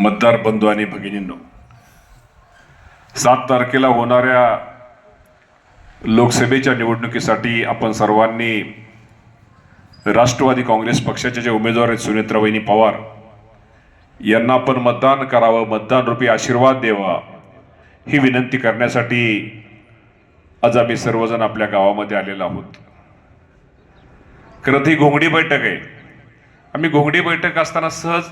मतदार बंधू आणि भगिनींनो सात तारखेला होणाऱ्या लोकसभेच्या निवडणुकीसाठी आपण सर्वांनी राष्ट्रवादी काँग्रेस पक्षाचे जे उमेदवार आहेत सुनेत्रावहिनी पवार यांना आपण मतदान करावं मतदान रूपी आशीर्वाद द्यावा ही विनंती करण्यासाठी आज आम्ही सर्वजण आपल्या गावामध्ये आलेलो आहोत. खरं ही घोंगडी बैठक आहे. आम्ही घोंगडी बैठक असताना सहज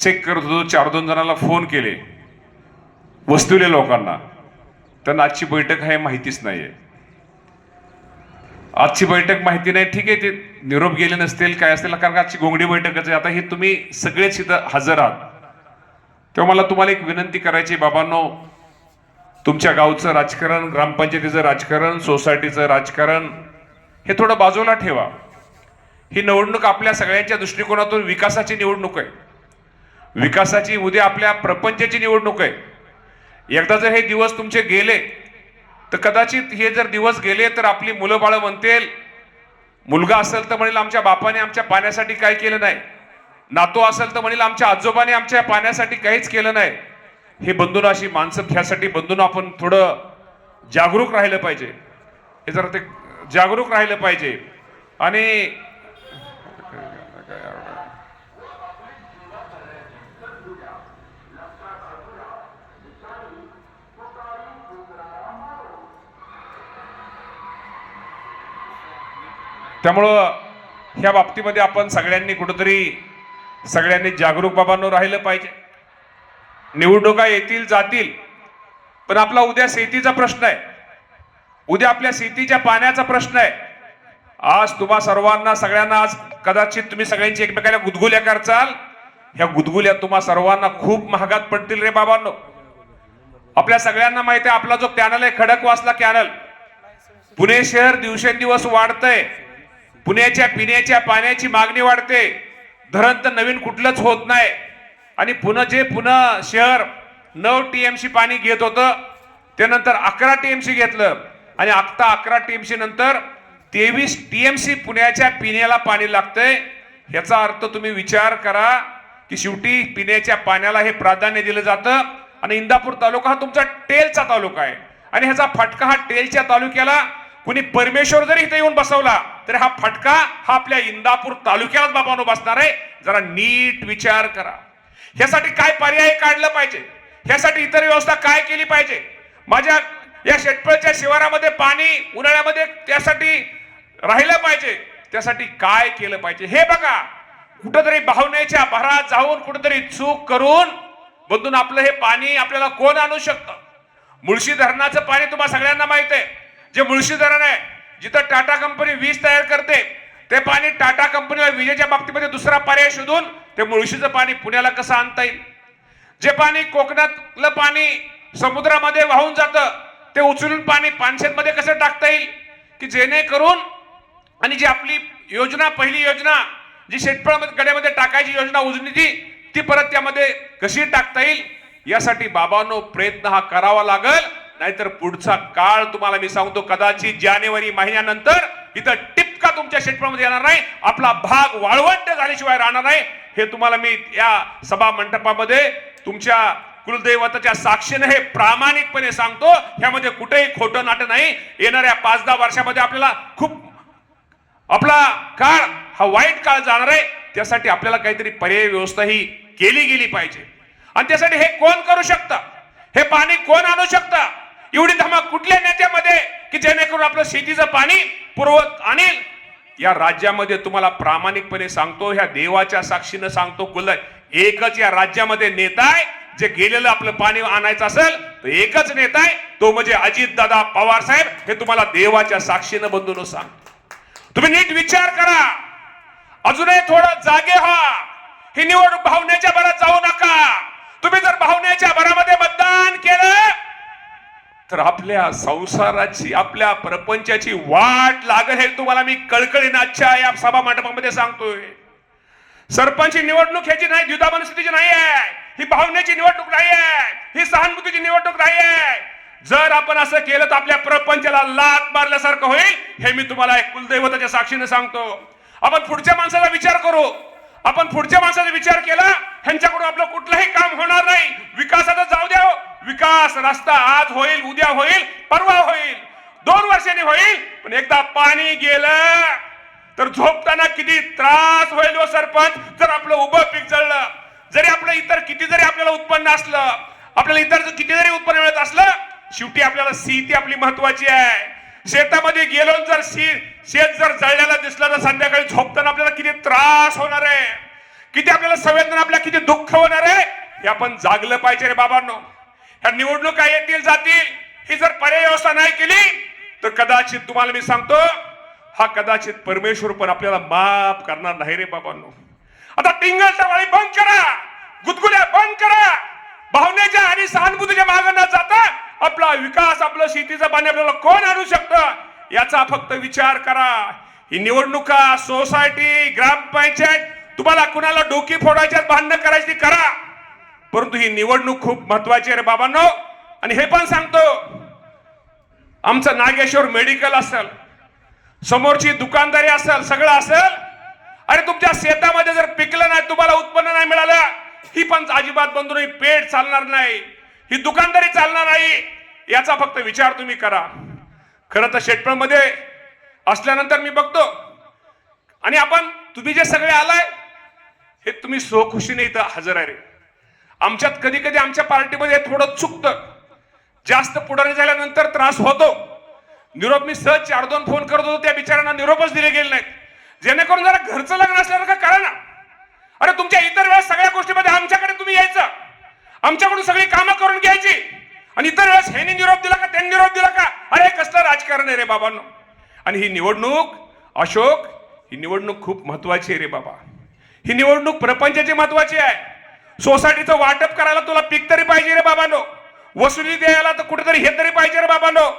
चेक करत होतो चार दोन जणांना फोन केले. वस्तुले लोकांना. त्यांना आजची बैठक आहे माहितीच नाही आहे आजची बैठक माहिती नाही ठीक आहे ते निरोप गेले नसतील काय असतील कारण का आजची गोंगडी बैठकच आहे. आता हे तुम्ही सगळेच इथं हजर आहात. तेव्हा मला तुम्हाला एक विनंती करायची बाबांनो तुमच्या गावचं राजकारण ग्रामपंचायतीचं राजकारण सोसायटीचं राजकारण हे थोडं बाजूला ठेवा. ही निवडणूक आपल्या सगळ्यांच्या दृष्टिकोनातून विकासाची निवडणूक आहे. विकासाची उद्या आपल्या प्रपंचाची निवडणूक आहे. एकदा जर हे दिवस तुमचे गेले तर कदाचित हे जर दिवस गेले तर आपली मुलं बाळं म्हणतील मुलगा असेल तर म्हणेल आमच्या बापाने आमच्या पाण्यासाठी काय केलं नाही. नातो असेल तर म्हणेल आमच्या आजोबाने आमच्या पाण्यासाठी काहीच केलं नाही. हे बंधून अशी माणसं ह्यासाठी बंधून आपण थोडं जागरूक राहिलं पाहिजे. हे जरा ते जागरूक राहिलं पाहिजे. आणि त्यामुळं ह्या बाबतीमध्ये आपण सगळ्यांनी कुठंतरी सगळ्यांनी जागरूक बाबांनो राहिलं पाहिजे. निवडणुका येतील जातील पण आपला उद्या शेतीचा प्रश्न आहे. उद्या आपल्या शेतीच्या पाण्याचा प्रश्न आहे. आज तुम्हा सर्वांना सगळ्यांना आज कदाचित तुम्ही सगळ्यांची एकमेकाला गुदगुल्या करचाल. ह्या गुदगुल्या तुम्हा सर्वांना खूप महागात पडतील रे बाबांनो. आपल्या सगळ्यांना माहिती आहे आपला जो कॅनल आहे खडकवासला कॅनल. पुणे शहर दिवसेंदिवस वाढतंय. पुण्याच्या पिण्याच्या पाण्याची मागणी वाढते. धरण तर नवीन कुठलंच होत नाही. आणि पुणे जे पुणे शहर नऊ टी एम सी पाणी घेत होतं त्यानंतर अकरा टी एम सी घेतलं. आणि आत्ता अकरा टी एमशी नंतर तेवीस टी एम सी पुण्याच्या पिण्याला पाणी लागतंय. ह्याचा अर्थ तुम्ही विचार करा की शेवटी पिण्याच्या पाण्याला हे प्राधान्य दिलं जातं. आणि इंदापूर तालुका हा तुमचा टेलचा तालुका आहे. आणि ह्याचा फटका हा टेलच्या तालुक्याला कुणी परमेश्वर जरी इथे येऊन बसवला तरी हा फटका हा आपल्या इंदापूर तालुक्यालाच बाबांनो बसणार आहे. जरा नीट विचार करा. ह्यासाठी काय पर्याय काढलं पाहिजे? ह्यासाठी इतर व्यवस्था काय केली पाहिजे? माझ्या या शेटपळच्या शिवारामध्ये पाणी उन्हाळ्यामध्ये त्यासाठी राहिलं पाहिजे. त्यासाठी काय केलं पाहिजे? हे बघा. कुठंतरी भावनेच्या भरात जाऊन कुठंतरी चूक करून बदलून आपलं हे पाणी आपल्याला कोण आणू शकतं? मुळशी धरणाचं पाणी तुम्हाला सगळ्यांना माहीत आहे. जे मुळशी धरण आहे जिथं टाटा कंपनी वीज तयार करते ते पाणी टाटा कंपनीला विजेच्या बाबतीमध्ये दुसरा पर्याय शोधून ते मुळशीचं पाणी पुण्याला कसं आणता येईल? जे पाणी कोकणातलं पाणी समुद्रामध्ये वाहून जातं ते उचलून पाणी पानशेतमध्ये कसं टाकता येईल? की जेणेकरून आणि जी आपली योजना पहिली योजना जी शेतफळामध्ये गड्यामध्ये टाकायची योजना उजनीची ती परत त्यामध्ये कशी टाकता येईल? यासाठी बाबांनो प्रयत्न हा करावा लागल. नाहीतर पुढचा काळ तुम्हाला मी सांगतो कदाचित जानेवारी महिन्यानंतर इथं टिपका तुमच्या शेतफळामध्ये येणार नाही आपला भाग वाळवंट झाल्याशिवाय राहणार नाही. हे तुम्हाला मी या सभा मंडपामध्ये तुमच्या कुलदैवताच्या साक्षीने हे प्रामाणिकपणे सांगतो. ह्यामध्ये कुठेही खोटं नाटं नाही. येणाऱ्या पाच दहा वर्षामध्ये आपल्याला खूप आपला काळ हा वाईट काळ जाणार आहे. त्यासाठी आपल्याला काहीतरी पर्याय व्यवस्था ही केली गेली पाहिजे. आणि त्यासाठी हे कोण करू शकतं? हे पाणी कोण आणू शकतं? एवढी धमक कुठल्या नेत्यामध्ये की जेणेकरून आपलं शेतीचं पाणी पुरवत आणेल? या राज्यामध्ये तुम्हाला प्रामाणिकपणे सांगतो ह्या देवाच्या साक्षीनं सांगतो कुल एकच या राज्यामध्ये नेता आहे जे गेलेलं आपलं पाणी आणायचं असेल तर एकच नेता आहे. तो म्हणजे अजित दादा पवार साहेब. हे तुम्हाला देवाच्या साक्षीनं बंधून सांगतो. तुम्ही नीट विचार करा. अजूनही थोडं जागे व्हा. ही निवडणूक भावनेच्या भरात जाऊ नका. तुम्ही जर भावनेच्या भरामध्ये मतदान केलं तर आपल्या संसाराची आपल्या प्रपंचाची वाट लागेल हे तुम्हाला मी कळकळीन आजच्या या सभा मंडपामध्ये सांगतोय. सरपंच निवडणूक ह्याची नाही द्विधा मनस्थितीची नाही आहे. ही भावनेची निवडणूक नाही आहे. ही सहानुभूतीची निवडणूक नाही आहे. जर आपण असं केलं तर आपल्या प्रपंचाला लात मारल्यासारखं होईल हे मी तुम्हाला एक कुलदैवताच्या साक्षीने सांगतो. आपण पुढच्या माणसाचा विचार करू. आपण पुढच्या माणसाचा विचार केला ह्यांच्याकडून आपलं कुठलंही काम होणार नाही. विकासाचा जाऊ द्या हो. विकास रस्ता आज होईल उद्या होईल परवा होईल दोन वर्षांनी होईल पण एकदा पाणी गेलं तर झोपताना किती त्रास होईल हो सरपंच जर आपलं उभं पीक जळलं जरी आपलं इतर किती जरी आपल्याला उत्पन्न असलं आपल्याला इतर किती जरी उत्पन्न मिळत असलं शेवटी आपल्याला सीती आपली महत्वाची आहे. शेतामध्ये गेलो जर शेत जर जळल्याला दिसलं तर संध्याकाळी झोपताना आपल्याला किती त्रास होणार आहे. किती आपल्याला संवेदना आपल्या किती दुःख होणार आहे. हे आपण जागलं पाहिजे रे बाबांनो. ह्या निवडणुका येतील जातील. ही जर पर्याय व्यवस्था नाही केली तर कदाचित तुम्हाला मी सांगतो हा कदाचित परमेश्वर पण आपल्याला माफ करणार नाही रे बाबांनो. आता टिंगलच्या वाळी बंद करा. गुदगुल्या बंद करा. भावनेच्या आणि सहानुभूतीच्या मागे न जाता आपला विकास आपलं शेतीचं पाणी आपल्याला कोण आणू शकतं? याचा फक्त विचार करा. ही निवडणुका सोसायटी ग्रामपंचायत तुम्हाला कुणाला डोकी फोडायच्यात भांडणं करायची ती करा. परंतु ही निवडणूक खूप महत्वाची आहे रे बाबांनो. आणि हे पण सांगतो आमचं नागेश्वर मेडिकल असेल समोरची दुकानदारी असेल सगळं असेल अरे तुमच्या शेतामध्ये जर पिकलं नाही तुम्हाला उत्पन्न नाही मिळालं ही पण अजिबात बंधू नाही पेट चालणार नाही. ही दुकानदारी चालणार नाही याचा फक्त विचार तुम्ही करा. खरं तर शेटपळमध्ये असल्यानंतर मी बघतो. आणि आपण तुम्ही जे सगळे आलाय हे तुम्ही सोखुशीने इथं हजर आहे रे. आमच्यात कधी कधी आमच्या पार्टीमध्ये थोडं चुकतं. जास्त पुढारी झाल्यानंतर त्रास होतो. निरोप मी सहज चार दोन फोन करत होतो त्या बिचाऱ्यांना निरोपच दिले गेले नाहीत. जेणेकरून जरा घरचं लग्न असल्यासारखं करा ना. अरे तुमच्या इतर वेळेस सगळ्या गोष्टीमध्ये आमच्याकडे तुम्ही यायचं. आमच्याकडून सगळी कामं करून घ्यायची. आणि इतर वेळेस ह्यानी निरोप दिला का त्यांनी निरोप दिला का? अरे कसलं राजकारण आहे रे बाबांनो. आणि ही निवडणूक अशोक ही निवडणूक खूप महत्वाची आहे रे बाबा. ही निवडणूक प्रपंचाची महत्वाची आहे. सोसायटीचं वाटप करायला तुला पीक तरी पाहिजे रे बाबांनो. वसुली द्यायला तर कुठेतरी हे तरी पाहिजे रे बाबांनो.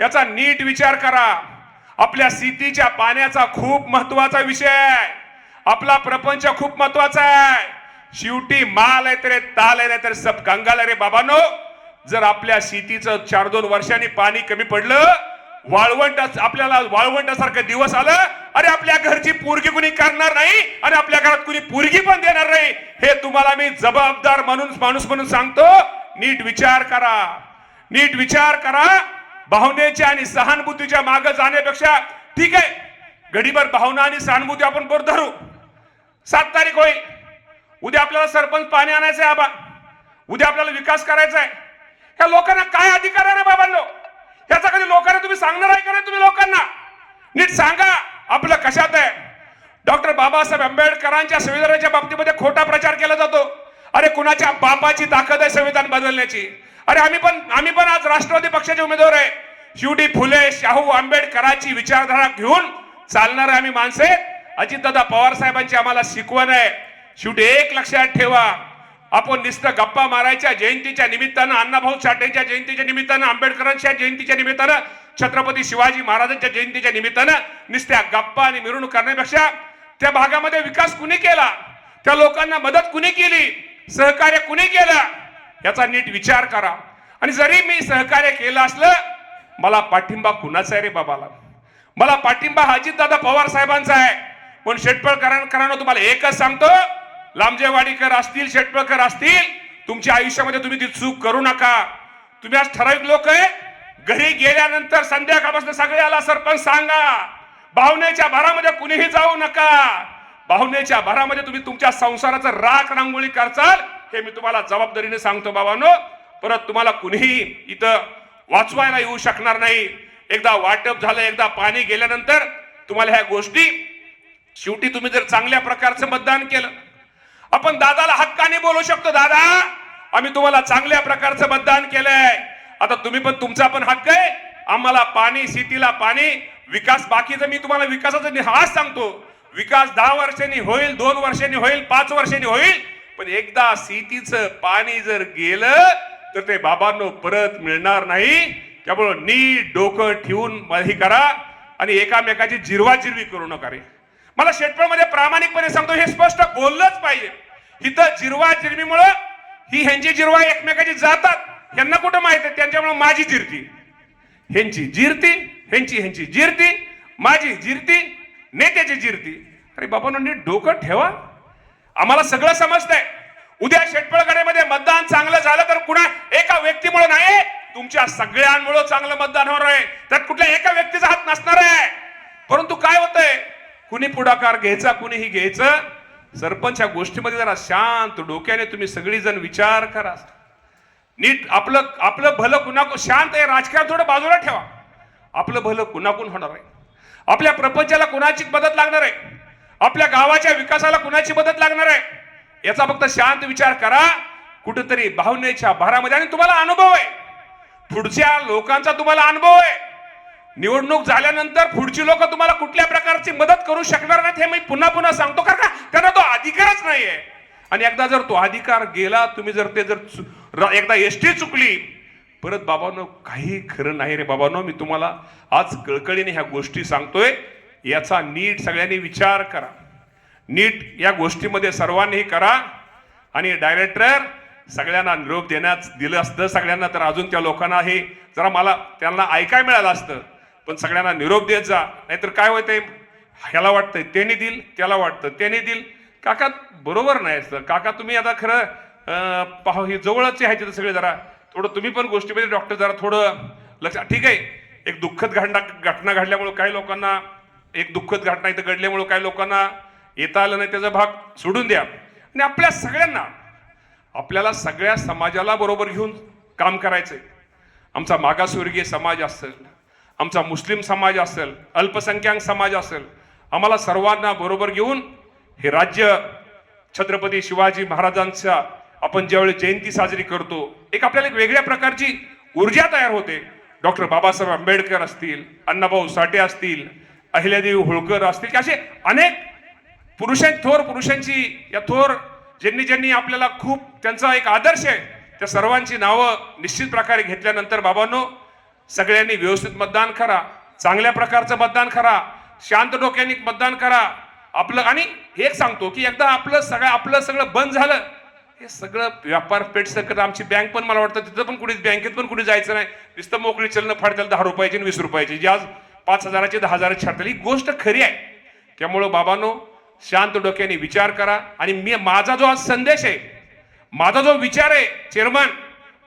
याचा नीट विचार करा. आपल्या शेतीच्या पाण्याचा खूप महत्त्वाचा विषय आहे. आपला प्रपंच खूप महत्त्वाचा आहे. शेवटी माल आहे तर ताल आहे नाही तर सब कंगाल रे बाबानो. जर आपल्या शेतीचं चार दोन वर्षांनी पाणी कमी पडलं वाळवंट आपल्याला वाळवंटासारखं दिवस आलं अरे आपल्या घरची पोरगी कुणी करणार नाही आणि आपल्या घरात कुणी पोरगी पण देणार नाही. हे तुम्हाला मी जबाबदार म्हणून माणूस म्हणून सांगतो. नीट विचार करा. नीट विचार करा. भावनेच्या आणि सहानुभूतीच्या मागे जाण्यापेक्षा ठीक आहे. घडीभर भावना आणि सहानुभूती आपण बरोबर धरू. सात तारीख होईल उद्या आपल्याला सरपंच पाणी आणायचं आहे आबा. उद्या आपल्याला विकास करायचा आहे ह्या लोकांना काय अधिकार आहे रे बाबांनो? याचा कधी लोकांना तुम्ही सांगणार आहे का नाही तुम्ही लोकांना? नीट सांगा आपलं कशात आहे? डॉक्टर बाबासाहेब आंबेडकरांच्या संविधानाच्या बाबतीमध्ये खोटा प्रचार केला जातो. अरे कुणाच्या बापाची ताकद आहे संविधान बदलण्याची? अरे आम्ही पण आम्ही पण आज राष्ट्रवादी पक्षाचे उमेदवार आहे. शिवडी फुले शाहू आंबेडकरांची विचारधारा घेऊन चालणारे आम्ही माणसे अजितदादा पवार साहेबांची आम्हाला शिकवण आहे. शेवटी एक लक्षात ठेवा. आपण नुसतं गप्पा मारायच्या जयंतीच्या निमित्तानं अण्णाभाऊ साठेच्या जयंतीच्या निमित्तानं आंबेडकरांच्या जयंतीच्या निमित्तानं छत्रपती शिवाजी महाराजांच्या जयंतीच्या निमित्तानं नुसत्या गप्पा आणि मिरवणूक करण्यापेक्षा त्या भागामध्ये विकास कुणी केला? त्या लोकांना मदत कुणी केली? सहकार्य कुणी केलं? याचा नीट विचार करा. आणि जरी मी सहकार्य केलं असलं मला पाठिंबा कुणाचा आहे रे बाबाला? मला पाठिंबा हा अजितदादा पवार साहेबांचा आहे. पण शेटपळकरांना तुम्हाला एकच सांगतो लांबजेवाडीकर असतील शेटपळकर असतील तुमच्या आयुष्यामध्ये तुम्ही ती चूक करू नका. तुम्ही आज ठराविक लोक आहे घरी गेल्यानंतर संध्याकाळपासून सगळ्याला सरपंच सांगा भावनेच्या भरामध्ये कुणीही जाऊ नका. भावनेच्या भरामध्ये तुम्ही तुमच्या संसाराचं राख रांगोळी करचाल हे मी तुम्हाला जबाबदारीने सांगतो बाबांनो परत तुम्हाला कुणीही इथं वाचवायला येऊ शकणार नाही. एकदा वाटप झालं एकदा पाणी गेल्यानंतर तुम्हाला ह्या गोष्टी शेवटी तुम्ही जर चांगल्या प्रकारचं मतदान केलं आपण दादाला हक्काने बोलू शकतो दादा. आम्ही तुम्हाला चांगल्या प्रकारचं मतदान केलंय. आता तुम्ही पण तुमचा पण हक्क आहे. आम्हाला पाणी सिटीला पाणी विकास बाकीचं मी तुम्हाला विकासाचं नि- हाच सांगतो. विकास दहा वर्षांनी होईल दोन वर्षांनी होईल पाच वर्षांनी होईल. पण एकदा सिटीचं पाणी जर गेलं तर ते बाबांनो परत मिळणार नाही. त्यामुळं नीट डोकं ठेवून हे करा आणि एकामेकाची जिरवाजिरवी करू नका रे. मला शेटपळमध्ये प्रामाणिकपणे सांगतो हे स्पष्ट बोललंच पाहिजे. इथं जिरवा जिरमीमुळं ही ह्यांची जिरवा एकमेकाची जातात. ह्यांना कुठं माहीत आहे? त्यांच्यामुळे माझी जिरती. ह्यांची जिरती ह्यांची ह्यांची जिरती माझी जिरती नेत्याची जिरती. अरे बाबा डोकं ठेवा. आम्हाला सगळं समजतंय. उद्या शेटपळकडेमध्ये मतदान चांगलं झालं तर कुणा एका व्यक्तीमुळे नाही तुमच्या सगळ्यांमुळे चांगलं मतदान होणार आहे. त्यात कुठल्या एका व्यक्तीचा हात नसणार आहे. परंतु काय होतंय? कुणी पुढाकार घ्यायचा कुणीही घ्यायचं सरपंच ह्या गोष्टीमध्ये जरा शांत डोक्याने तुम्ही सगळीजण विचार करा. नीट आपलं आपलं भलं कुणाकून शांत आहे राजकारण थोडं बाजूला ठेवा. आपलं भलं कुणाकून होणार आहे? आपल्या प्रपंचाला कुणाची मदत लागणार आहे? आपल्या गावाच्या विकासाला कुणाची मदत लागणार आहे? याचा फक्त शांत विचार करा. कुठेतरी भावनेच्या भारामध्ये आणि तुम्हाला अनुभव आहे. पुढच्या लोकांचा तुम्हाला अनुभव आहे. निवडणूक झाल्यानंतर पुढची लोक तुम्हाला कुठल्या प्रकारची मदत करू शकणार नाहीत हे मी पुन्हा पुन्हा सांगतो कारण का? त्यांना तो अधिकारच नाहीये. आणि एकदा जर तो अधिकार गेला तुम्ही जर ते जर र- एकदा एसटी चुकली परत बाबांनो काही खरं नाही रे बाबांनो मी तुम्हाला आज कळकळीने ह्या गोष्टी सांगतोय. याचा नीट सगळ्यांनी विचार करा. नीट या गोष्टीमध्ये सर्वांनी करा. आणि डायरेक्टर सगळ्यांना निरोप देण्यात दिलं असतं सगळ्यांना तर अजून त्या लोकांना हे जरा मला त्यांना ऐकाय मिळालं असतं. पण सगळ्यांना निरोप देत जा. नाहीतर काय होतंय? ह्याला वाटतंय त्याने दिल त्याला वाटतं त्याने दिल. काका बरोबर नाही असतं काका तुम्ही आता खरं पाहू हे जवळचे आहे तिथं सगळे जरा. थोडं तुम्ही पण गोष्टीमध्ये डॉक्टर जरा थोडं लक्ष ठीक आहे. एक दुःखद घटना घटना घडल्यामुळं काही लोकांना एक दुःखद घटना इथं घडल्यामुळं काही लोकांना येता आलं नाही त्याचा भाग सोडून द्या. आणि आपल्या सगळ्यांना आपल्याला सगळ्या समाजाला बरोबर घेऊन काम करायचंय. आमचा मागासवर्गीय समाज असेल आमचा मुस्लिम समाज असेल अल्पसंख्याक समाज असेल आम्हाला सर्वांना बरोबर घेऊन हे राज्य छत्रपती शिवाजी महाराजांच्या आपण ज्यावेळी जयंती साजरी करतो एक आपल्याला एक वेगळ्या प्रकारची ऊर्जा तयार होते. डॉक्टर बाबासाहेब आंबेडकर असतील अण्णाभाऊ साठे असतील अहिल्यादेवी होळकर असतील की असे अनेक पुरुषां थोर पुरुषांची या थोर ज्यांनी ज्यांनी आपल्याला खूप त्यांचा एक आदर्श आहे त्या सर्वांची नावं निश्चित प्रकारे घेतल्यानंतर बाबांनो सगळ्यांनी व्यवस्थित मतदान करा चांगल्या प्रकारचं मतदान करा शांत डोक्याने मतदान करा. आपलं आणि हे सांगतो की एकदा आपलं सगळं आपलं सगळं बंद झालं हे सगळं व्यापार पेठ सकत आमची बँक पण मला वाटतं तिथं पण कुठे बँकेत पण कुठे जायचं नाही. नुसतं मोकळी चलनं फाडतील दहा रुपयाची आणि वीस रुपयाची जी आज पाच हजाराची दहा हजाराची छाडतील ही गोष्ट खरी आहे. त्यामुळं बाबांनो शांत डोक्याने विचार करा. आणि मी माझा जो आज संदेश आहे माझा जो विचार आहे चेअरमन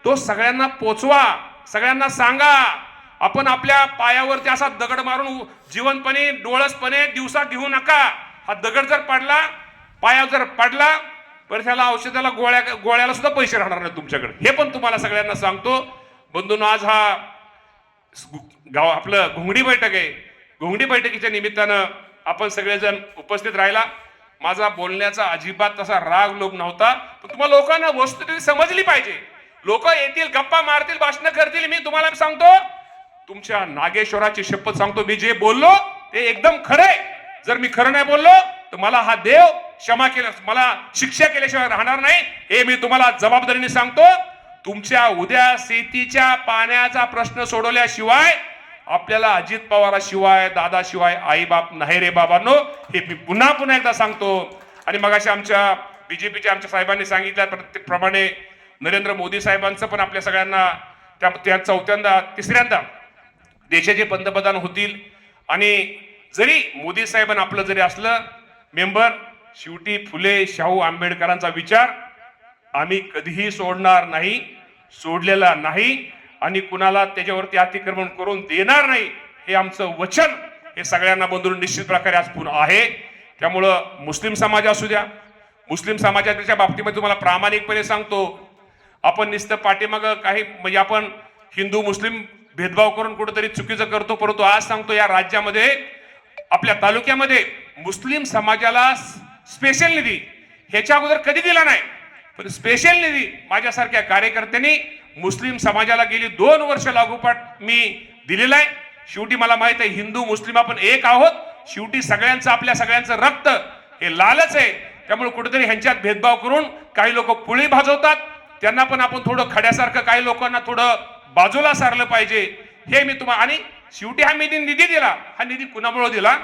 तो सगळ्यांना पोचवा. सगळ्यांना सांगा आपण आपल्या पायावरती असा दगड मारून जीवनपणे डोळसपणे दिवसा घेऊ नका. हा दगड जर पडला पाया जर पडला तर त्याला औषधाला गोळ्या गोळ्याला सुद्धा पैसे राहणार नाही तुमच्याकडे. हे पण तुम्हाला सगळ्यांना सांगतो. बंधून आज हा गाव आपलं घोंगडी बैठक आहे. घोंगडी बैठकीच्या निमित्तानं आपण सगळेजण उपस्थित राहिला. माझा बोलण्याचा अजिबात तसा राग लोभ नव्हता. पण तुम्हाला लोकांना वस्तुस्थिती समजली पाहिजे. लोक येतील गप्पा मारतील भाषण करतील मी तुम्हाला सांगतो तुमच्या नागेश्वराची शपथ सांगतो मी जे बोललो ते एकदम खरंय जर मी खरं नाही बोललो तर मला हा देव क्षमा केल्या मला शिक्षा केल्याशिवाय राहणार नाही. हे मी तुम्हाला जबाबदारीने सांगतो तुमच्या उद्या शेतीच्या पाण्याचा प्रश्न सोडवल्याशिवाय आपल्याला अजित पवाराशिवाय दादाशिवाय आई बाप नाही रे बाबांनो. हे मी पुन्हा पुन्हा एकदा सांगतो. आणि मग आमच्या बीजेपीच्या आमच्या साहेबांनी सांगितल्या प्रमाणे नरेंद्र मोदी साहेबांचं पण आपल्या सगळ्यांना त्या त्या चौथ्यांदा तिसऱ्यांदा देशाचे पंतप्रधान होतील. आणि जरी मोदी साहेबांना आपलं जरी असलं मेंबर शेवटी फुले शाहू आंबेडकरांचा विचार आम्ही कधीही सोडणार नाही सोडलेला नाही आणि कुणाला त्याच्यावरती अतिक्रमण करून देणार नाही हे आमचं वचन हे सगळ्यांना बंधून निश्चित प्रकारे आज पूर्ण आहे. त्यामुळं मुस्लिम समाज असू द्या मुस्लिम समाजाच्या बाबतीमध्ये तुम्हाला प्रामाणिकपणे सांगतो आपण नुसतं पाठीमागं काही म्हणजे आपण हिंदू मुस्लिम भेदभाव करून कुठेतरी चुकीचं करतो परंतु आज सांगतो या राज्यामध्ये आपल्या तालुक्यामध्ये मुस्लिम समाजाला स्पेशल निधी ह्याच्या अगोदर कधी दिला नाही पण स्पेशल निधी माझ्यासारख्या कार्यकर्त्यांनी मुस्लिम समाजाला गेली दोन वर्ष लागोपाठ मी दिलेला आहे. शेवटी मला माहीत आहे हिंदू मुस्लिम आपण एक आहोत. शेवटी सगळ्यांचं आपल्या सगळ्यांचं रक्त हे लालच आहे. त्यामुळे कुठेतरी ह्यांच्यात भेदभाव करून काही लोक पुळी भाजवतात. त्यांना पण आपण थोडं खड्यासारखं काही लोकांना थोडं बाजूला सारलं पाहिजे. हे मी तुम्हाला आणि शेवटी हा मी निधी दिला. हा निधी कुणामुळे दिला?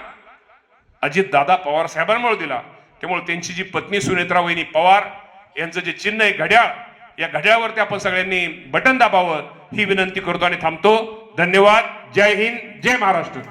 अजित दादा पवार साहेबांमुळे दिला. त्यामुळे त्यांची जी पत्नी सुनेत्रा वहिनी पवार यांचं जे चिन्ह आहे घड्याळ या घड्याळवरती आपण सगळ्यांनी बटन दाबावं ही विनंती करतो आणि थांबतो. धन्यवाद. जय हिंद. जय महाराष्ट्र.